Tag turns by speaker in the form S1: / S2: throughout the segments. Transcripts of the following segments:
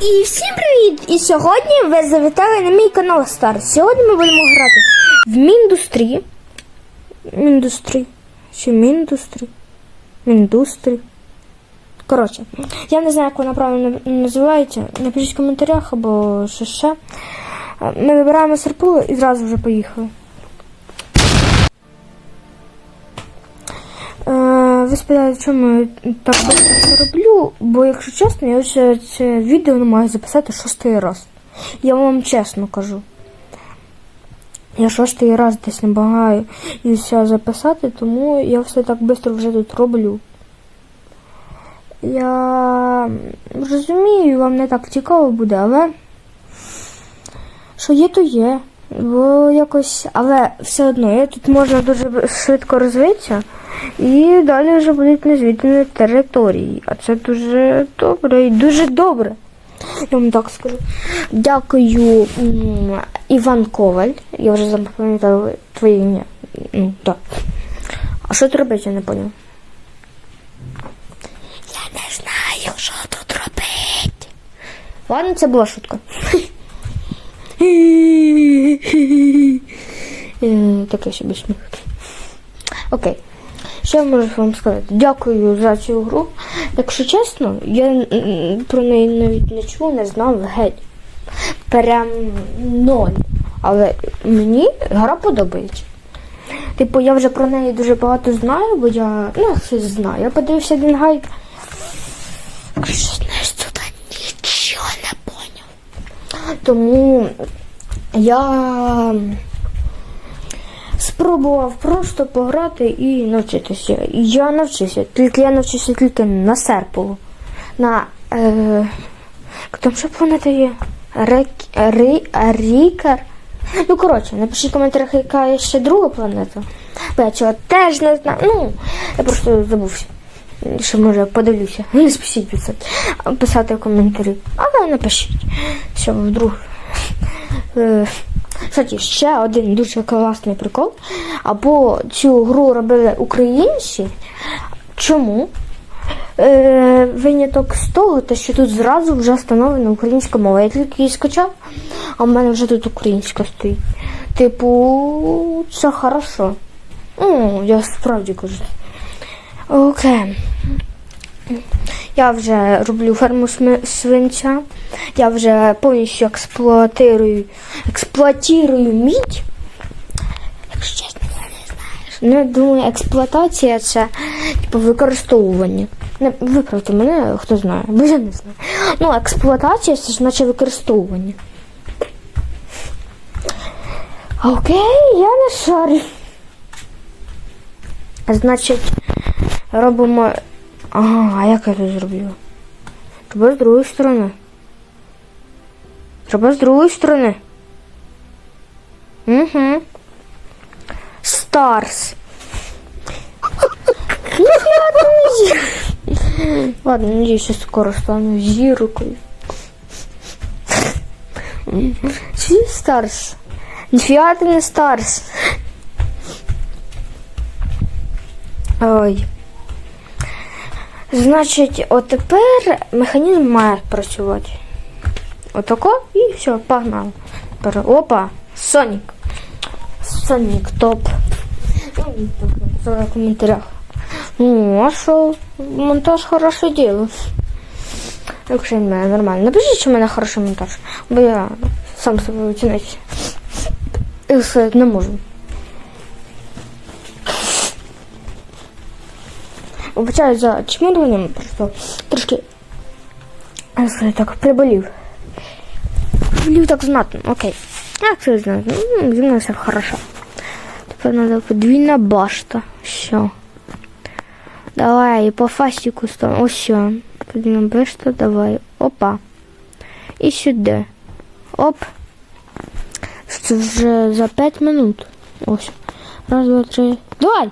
S1: І всім привіт! І сьогодні ви завітали на мій канал Стар. Сьогодні ми будемо грати в Міндустрі. Міндустрі. Чи Міндустрі? Міндустрі. Коротше, я не знаю, як вона правильно називається. Напишіть в коментарях або що ще. Ми вибираємо серпулу і зразу вже поїхали. Ви спитаєте, чому я так це роблю, бо, якщо чесно, я вже це відео не маю записати шостий раз. Я вам чесно кажу. Я шостий раз десь все записати, тому я все так швидко вже тут роблю. Я розумію, вам не так цікаво буде, але що є, то є. Бо якось, але все одно, тут можна дуже швидко розвитися, і далі вже будуть незвідані території. А це дуже добре і дуже добре. Я вам так скажу. Дякую Іван Коваль. Я вже запам'ятала твоє ім'я. Ну, так. А що тут робити, я не поняв. Я не знаю, що тут робити. Ладно, це була шутка. Е, Таке собі сміх. Окей. Що я можу вам сказати? Дякую за цю гру. Якщо чесно, я про неї навіть чув, не знав геть. Прям ноль. Але мені гра подобається. Типу, я вже про неї дуже багато знаю, бо я ну, щось знаю. Я подивився один гайд. Що знаєш, тут нічого не поняв. Тому я спробував просто пограти і навчитися. Я навчився. Тільки я навчився тільки на серпулу. На е, там що планета є? Рек, Ри, Рікер. Ну, коротше, напишіть в коментарях, яка є ще друга планета. Бо я цього теж не знаю. Ну, я просто забувся. Що може подивлюся. Не спішіть писати, писати коментарі. Але напишіть. Що вдруг. Е, Кстати, ще один дуже класний прикол. Або цю гру робили українці. Чому? Е, виняток з того, те, що тут зразу вже встановлена українська мова. Я тільки її скачав, а в мене вже тут українська стоїть. Типу, це хорошо. Ну, я справді кажу. Окей. Я вже роблю ферму свинця. Я вже повністю експлуатирую, експлуатирую мідь. Якщо чесно, я не знаю. Ну, я думаю, експлуатація це типу використовування. Не виправте мене, хто знає, бо я не знаю. Ну, експлуатація це ж наче використовування. Окей, я не шарю. Значить, робимо. Ага, а як я це зроблю? Треба з другої сторони. Треба з другої сторони. Угу. Старс. Ніфіга ти не зір. Ладно, надеюсь, що скоро стану зіркою. Чи Старс? Ніфіга ти не Старс. Ой. Значить, отепер механізм має працювати. Отако і все, погнали. Опа, Сонік. Сонік топ. Ну, в коментарях. Ну, а що? Монтаж хороше діло. Якщо в нормально. Напишіть, що в мене хороший монтаж. Бо я сам себе оцінити. Не можу. Вибачаю за чмирганням, просто трошки сказати так, приболів. Приболів так знатно, окей. Як це знатно? Ну, зі мною все хорошо. Тепер треба подвійна башта. Все. Давай, по фастику ставимо. Ось все. Подвійна башта, давай. Опа. І сюди. Оп. Це вже за 5 минут. Ось. Раз, два, три. Давай!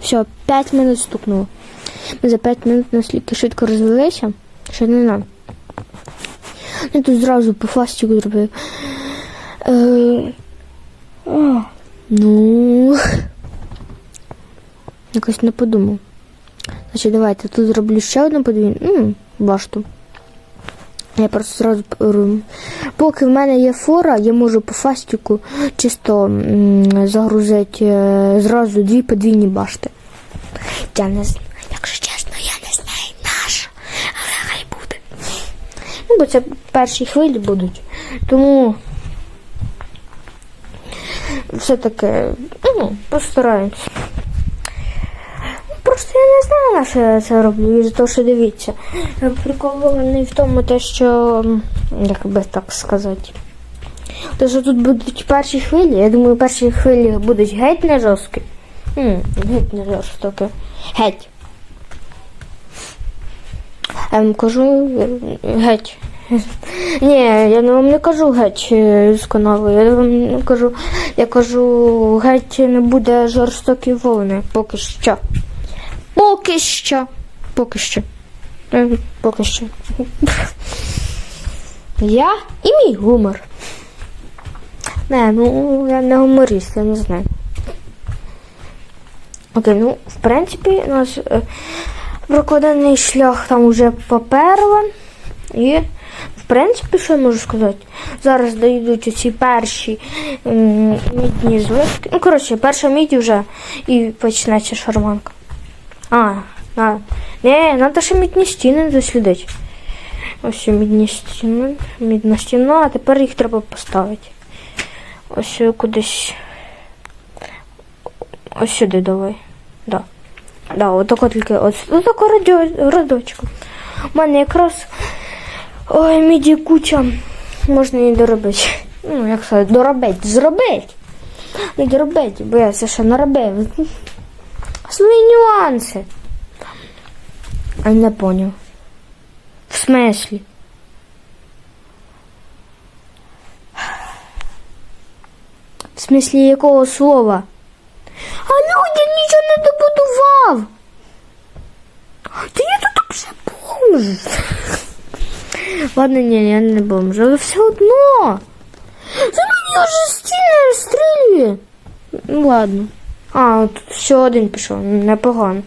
S1: Все, 5 минут стукнуло. Ми за 5 минут настільки швидко розвелися, що не знаю. Я тут зразу по фастику зробив. Е, ну. Якось не подумав. Значить, давайте тут зроблю ще одну подвійну башту. Я просто зразу поки в мене є фора, я можу по фастіку чисто загрузити е, зразу дві подвійні башти. Я не знаю, якщо чесно, я не знаю наш, але хай буде. Ну, бо це перші хвилі будуть. Тому все-таки ну, постараємось. Просто я не знаю, на що я це роблю, і за того, що дивіться. Прикол не в тому, те, що, як би так сказати. Те, що тут будуть перші хвилі, я думаю, перші хвилі будуть геть не жорсткі. Геть не жорстокі. Геть. Я вам кажу геть. Ні, я вам не кажу геть е, з каналу. Я вам не кажу, я кажу, геть не буде жорстокі волни. Поки що. Поки що. Поки що. Е, Поки що. Я і мій гумор. Не, ну я не гуморіст, я не знаю. Окей, ну, в принципі, у нас е, прокладений шлях там уже поперла. І, принципі, що я можу сказати? Зараз дойдуть оці перші мідні зливки. Ну, коротше, перша мідь вже і почнеться шарманка. А, на. Не, треба ще мідні стіни дослідити. Ось мідні стіни, мідна стіна, а тепер їх треба поставити. Ось кудись. Ось сюди давай. Да. Да, отако тільки ось. Отако радіо. У мене якраз ой, міді куча. Можна її доробити. Ну, як сказати, доробити, зробити. Не доробити, бо я це ще наробив. Свої нюанси. А не поняв. В смислі? В смислі якого слова? А ну, я нічого не добудував. Та я тут вже бомж. Ладно, ні, я не бомж, але все одно. За мені вже стіни розстрілює. Ну ладно. А, тут ще один пішов, непогано.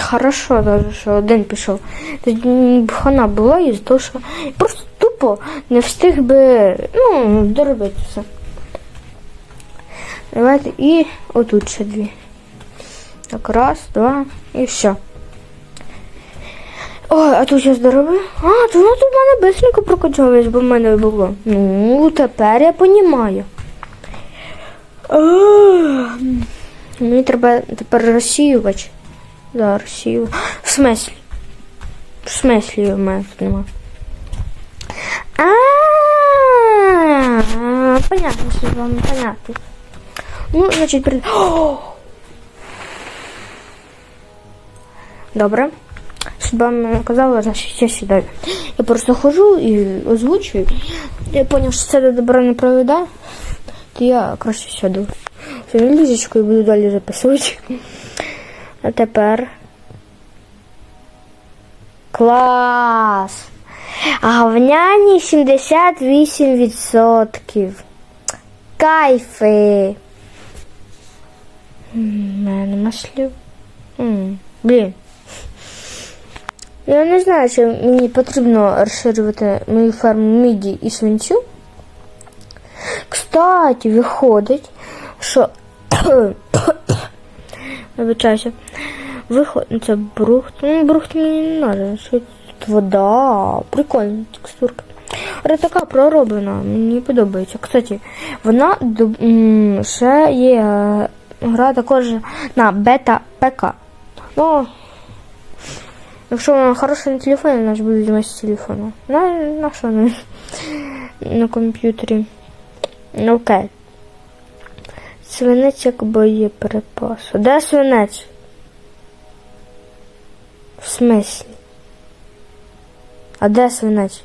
S1: Хорошо, даже, що один пішов. Тоді хана була із того, що просто тупо не встиг би ну, доробити все. Давайте і отут ще дві. Так, раз, два і все. Ой, а тут я здоровий. А, то воно тут в мене бистренько прокачалось, бо в мене було. Ну, тепер я понімаю. Мені треба тепер розсіювач. Да, розсію. В смислі? В смислі в мене тут нема. А, понятно, що вам понятно. Ну, значить, при... Добре. Судьба мене казала, значить я сідаю. Я просто ходжу і озвучую. Я зрозумів, що це до добра не проведе, то я краще сяду. Сяду ліжечку і буду далі записувати. А тепер. Клас! Говняні 78%. Кайфи. М, мене нема. Блін. Я не знаю, чи мені потрібно розширювати мою ферму міді і свинцю. Кстати, виходить, що. Вибачаюся. Виходить, це брухт. Ну, брухт мені не треба. Що тут вода. Прикольна текстурка. Вона така пророблена, мені подобається. Кстати, вона ще є е, гра також на бета ПК. Ну, якщо вона хороша на телефоні, вона ж буде знімати з телефону. На, на що на, на комп'ютері. Ну, Окей. Свинець як боєприпас. Де свинець? В смислі? А де свинець?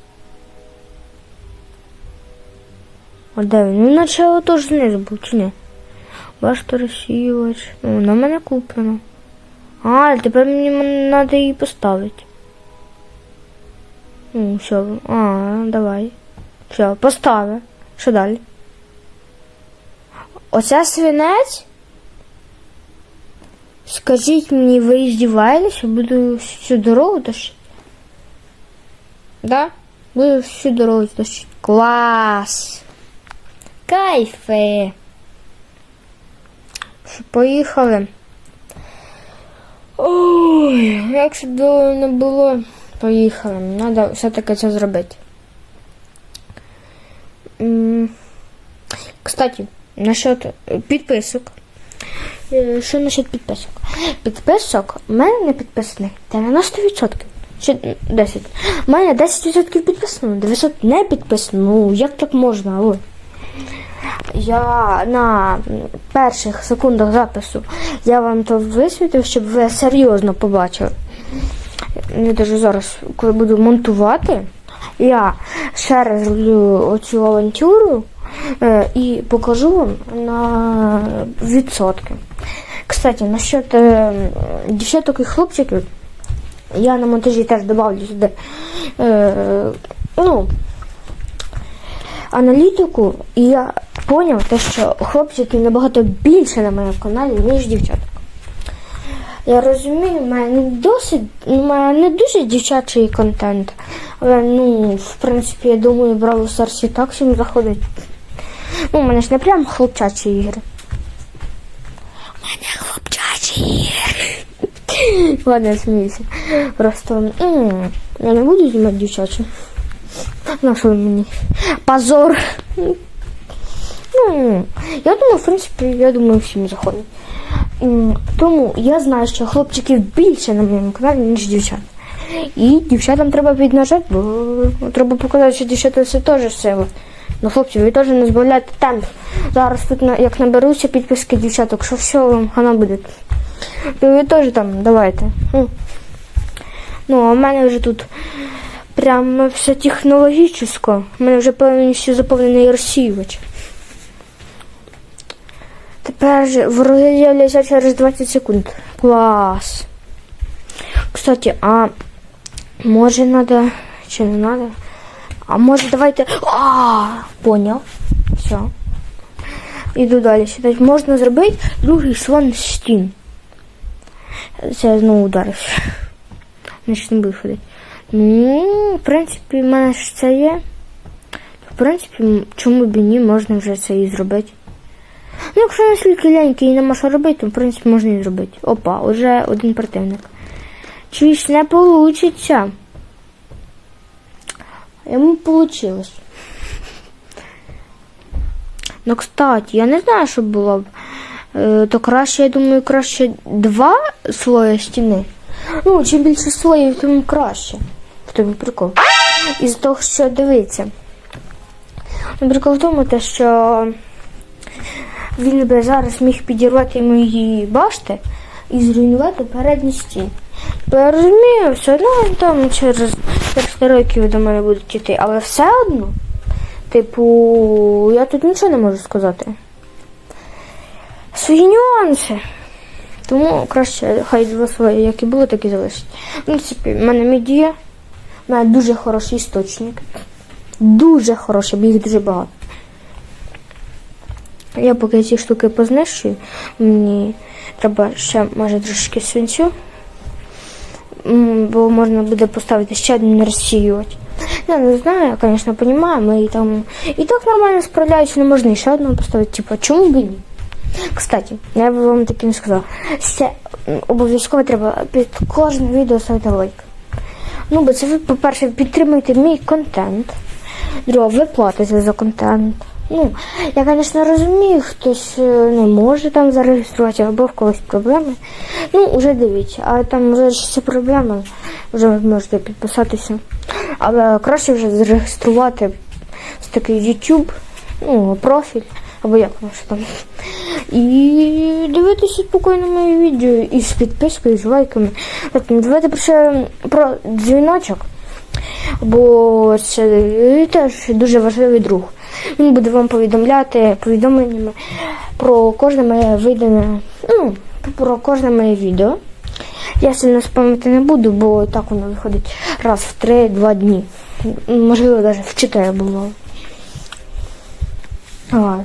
S1: А де він? Ну, наче отож знизу був, чи ні? Ваш розсіювач. Ну, на мене куплено. А, тепер мені треба її поставити. Ну, все. А, давай. Все, поставив. Що далі? Оце свинець? Скажіть мені, ви здіваєтеся, буду всю дорогу тащити? Да? Ви всю дорогу тащить. Клас! Кайфи! Що, Поїхали. Ой, як це не було. Поїхали. Треба все-таки це зробити. Кстати, насчет е, підписок. Е, Що насчет підписок? Підписок у мене не підписаних 90%. Чи 10. У мене 10% підписано, 900 не підписано. Ну, як так можна? Ой. Я на перших секундах запису я вам то висвітив, щоб ви серйозно побачили. Я даже зараз, коли буду монтувати, я ще раз зроблю оцю авантюру е, і покажу вам на відсотки. Кстати, насчет е, дівчаток і хлопчиків, я на монтажі теж добавлю сюди. Е, ну, аналітику, і я зрозумів, те, що хлопчиків набагато більше на моєму каналі, ніж дівчаток. Я розумію, в мене не досить, у мене не дуже дівчачий контент. Але ну, в принципі, я думаю, Браво Старс і так всім заходить. Ну, у мене ж не прям хлопчачі ігри. У мене хлопчачі ігри. Ладно, я сміюся. Просто я не буду знімати дівчачі. На мені? Позор. Ну, я думаю, в принципі, я думаю, всім заходить. Тому я знаю, що хлопчиків більше на моєму каналі, ніж дівчат. І дівчатам треба піднажати, бо треба показати, що дівчата це теж сила. Ну, хлопці, ви теж не збавляйте темп. Зараз тут як наберуся підписки дівчаток, що все вам хана буде. То ви теж там давайте. Ну а в мене вже тут прямо все технологічно. У мене вже повністю заповнений розсіювач. Же вороги з'являються через 20 секунд. Клас. Кстати, а може надо. Чи не надо? А може давайте. А, поняв. Все. Іду далі сідати. Можна зробити другий слон стін. Це я знову ударився. Значить не буду ходити. Ну, в принципі, в мене ж це є. В принципі, чому б і ні, можна вже це і зробити. Ну, якщо наскільки ляньки і нема що робити, то в принципі можна і зробити. Опа, уже один противник. Чуєш, не получиться. Йому вийшло. Ну, кстати, я не знаю, що було б. Е, то краще, я думаю, краще два слої стіни. Ну, чим більше слоїв, тим краще. В тому прикол. Із того, що дивиться. Прикол в тому, те, що він би зараз міг підірвати мої башти і зруйнувати передні стіни. Бо я розумію, все одно він там через 300 років до мене будуть йти, але все одно, типу, я тут нічого не можу сказати. Свої нюанси. Тому краще хай два свої, і було, так і залишить. В принципі, в мене мідія, в мене дуже хороший істочник. Дуже хороший, бо їх дуже багато. Я поки ці штуки познищую, мені треба ще може трошки свинцю, бо можна буде поставити ще один розсіювач. Я не знаю, я, звісно, розумію, ми і там і так нормально справляються, не можна ще одного поставити, типу, чому б ні? Кстати, я би вам таки не сказала. Це обов'язково треба під кожне відео ставити лайк. Ну, бо це ви, по-перше, підтримуєте мій контент. Друге, ви платите за контент. Ну, я, звісно, розумію, хтось е, не може там зареєструватися або в когось проблеми. Ну, вже дивіться, а там вже ж це проблема, вже ви можете підписатися. Але краще вже зареєструвати з такий YouTube, ну, профіль, або як воно що там. І дивитися спокійно мої відео і з підпискою, і з лайками. Ну, давайте ще про дзвіночок. Бо це теж дуже важливий друг. Він буде вам повідомляти повідомленнями про кожне моє видане, ну, про кожне моє відео. Я сильно спамити не буду, бо так воно виходить раз в 3-2 дні. Можливо, навіть в 4 було. А,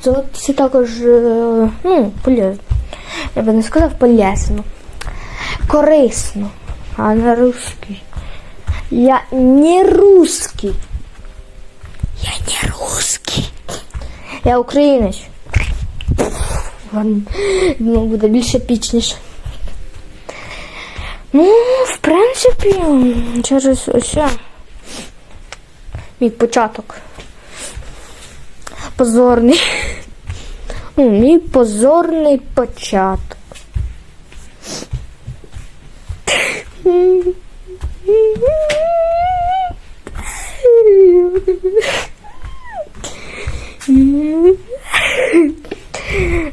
S1: це, також, е, ну, полезно. Я би не сказав полезно. Корисно. А на русський. Я не русский. Я не русский. Я українець. Ладно, ну, буде більше пічніше. Ну, в принципі, через ось мій початок. Позорний. Ну, мій позорний початок.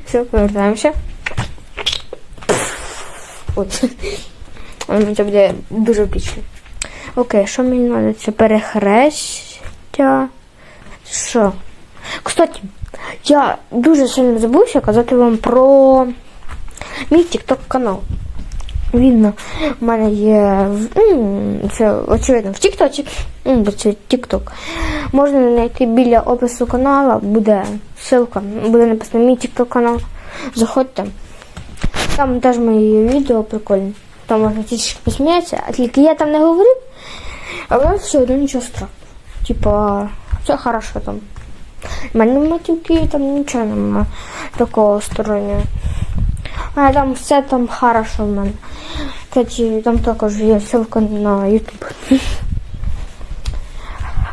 S1: Все, повертаємося. Це буде дуже пічно. Окей, що мені треба? Це перехрестя. Що? Кстати, я дуже сильно забувся казати вам про мій TikTok канал. Видно, у мене є м, це очевидно в Тіктоці, бо це Тікток. Можна знайти біля опису каналу, буде ссылка, буде написано мій Тікток канал. Заходьте. Там теж мої відео прикольні. Там можна трішки посміятися, а тільки я там не говорю, але все одно нічого страшного. Типа, все хорошо там. У мене матюки там нічого немає такого стороннього. А там все там хорошо в мене. Кстати, там також є ссылка на YouTube.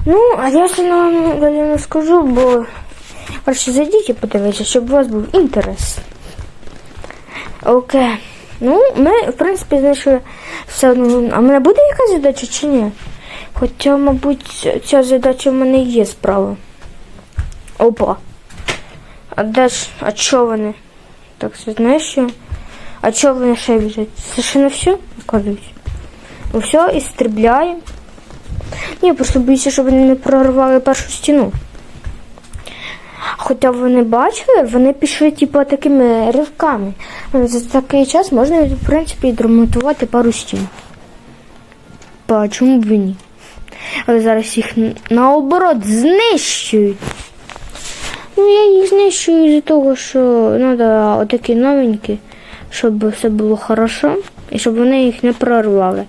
S1: Ну, а я все вам далі не скажу, бо перше зайдіть і подивіться, щоб у вас був інтерес. Окей. Ну, ми, в принципі, знайшли все одно. А в мене буде якась задача чи ні? Хоча, мабуть, ця задача в мене є справа. Опа. А де ж? А чого вони? Так, це знаєш що? А вони ще біжать? Це ще не все, оказується. Ну все, і стрібляємо. Ні, просто боюся, щоб вони не прорвали першу стіну. Хоча вони бачили, вони пішли типу такими ривками. Ну, За такий час можна, в принципі, відремонтувати пару стін. Чому б і ні? Але зараз їх наоборот знищують. Ну, я їх знищую із-за того, що треба отакі новенькі, щоб все було хорошо і щоб вони їх не прорвали.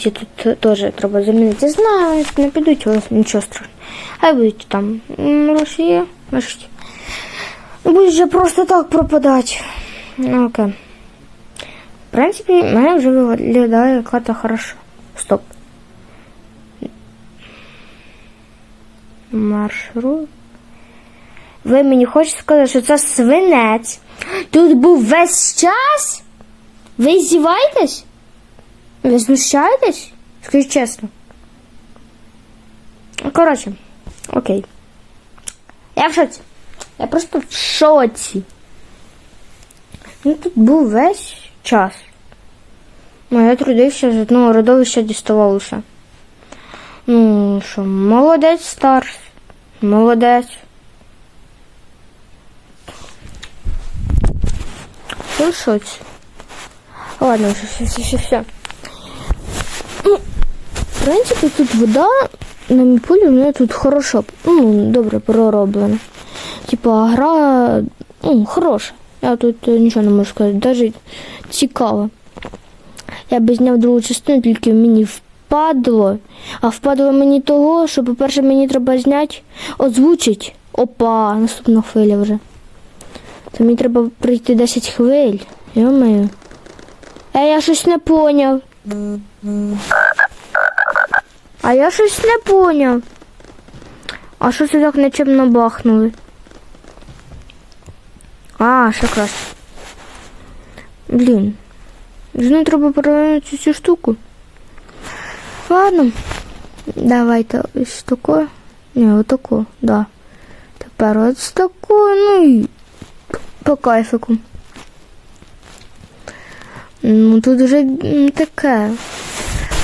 S1: Ці тут теж треба замінити. Знаю, не підуть, але нічого страшного. Хай будуть там Росія, значить. Будуть вже просто так пропадати. Ну, окей. В принципі, мене вже виглядає карта хорошо. Стоп. Маршрут. Ви мені хочете сказати, що це свинець. Тут був весь час? Ви здіваєтесь? Ви знущаєтесь? Скажіть чесно. Ну, Коротше, окей. Я в шоці. Я просто в шоці. Він тут був весь час. Ну, я трудився з одного родовища діставалося. Ну, що, молодець старс. Молодець. В шоці. Ладно, все, все, все, все. Ну, в принципі, тут вода на мій полі, вона тут хороша, ну, добре пророблена. Типа, гра, ну, хороша. Я тут е, нічого не можу сказати, навіть цікаво. Я би зняв другу частину, тільки мені впадло. А впадло мені того, що, по-перше, мені треба зняти, озвучить. Опа, наступна хвиля вже. То мені треба пройти 10 хвиль. Йо-моє. Е, я щось не поняв. А я щось не поняв. А що це так нечемно бахнули? А, ще краще. Блін. Знову треба перевернути цю штуку. Ладно. Давайте ось тако. Ні, отако, да. Тепер ось тако, ну і по кайфику. Ну тут вже таке.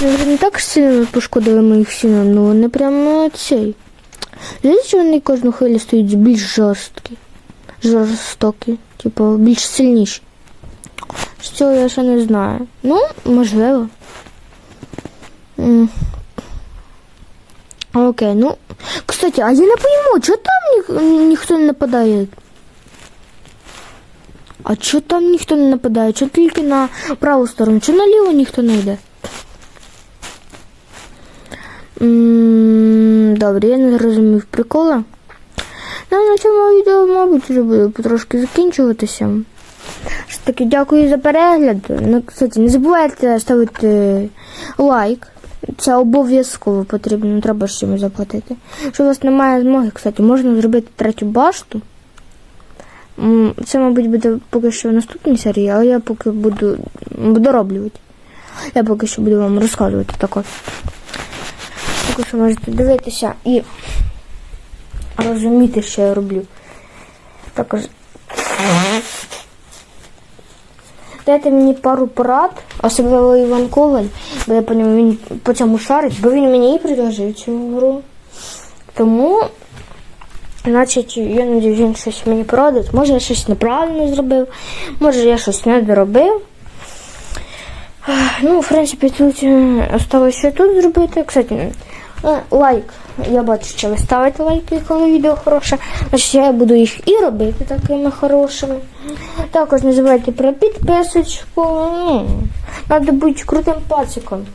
S1: Ну, вже не так сильно пошкодили моїх сінок, ну вони прямо цей. Знаєте, вони кожну хвилю стають більш жорсткі. Жорстокі, типу, більш сильніші. Що я ще не знаю. Ну, можливо. Окей, ну. Кстати, а я не пойму, чого там ні, ніхто не нападає? А чого там ніхто не нападає? Чого тільки на праву сторону? Чого наліво ніхто не йде? Добре, я не зрозумів прикола. Ну, на цьому відео, мабуть, вже буде потрошки закінчуватися. Все таки дякую за перегляд. Ну, кстати, не забувайте ставити лайк. Це обов'язково потрібно, треба ж чимось заплатити. Якщо у вас немає змоги, кстати, можна зробити третю башту. Це, мабуть, буде поки що в наступній серії, але я поки буду дороблювати. Я поки що буду вам розказувати також. Поки що можете дивитися і розуміти, що я роблю. Також дайте мені пару порад, особливо Іван Коваль, бо я по ньому він по цьому шарить, бо він мені і предложив цю гру. Тому, значить, я надію, він щось мені порадить. Може, я щось неправильно зробив, може я щось не доробив. Ну, в принципі, тут е, осталось ще тут зробити. Кстати, лайк. Я бачу, що ви ставите лайки, коли відео хороше. Значить, я буду їх і робити такими хорошими. Також не забувайте про підписочку. Ну, треба бути крутим пациком.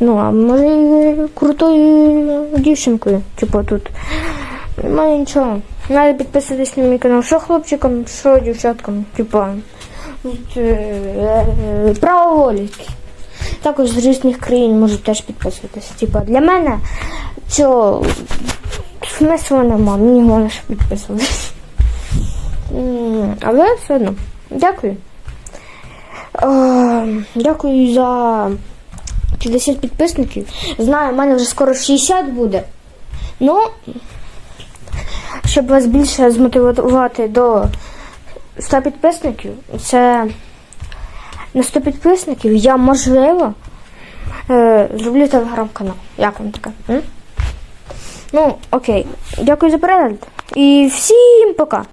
S1: Ну, а може крутою дівчинкою. Типу тут. Немає нічого. Треба підписатись на мій канал. Що хлопчикам, що дівчаткам. Типу. е, е, Право волі. Також з різних країн можуть теж підписуватися. Типа для мене цього смислу нема, мені головне, щоб підписуватися. Але все одно. Дякую. Е, Дякую за 50 підписників. Знаю, в мене вже скоро 60 буде. Ну, щоб вас більше змотивувати до 100 підписників, це на 100 підписників я можливо е, зроблю телеграм-канал. Як вам таке? М? Ну, окей. Дякую за перегляд. І всім пока.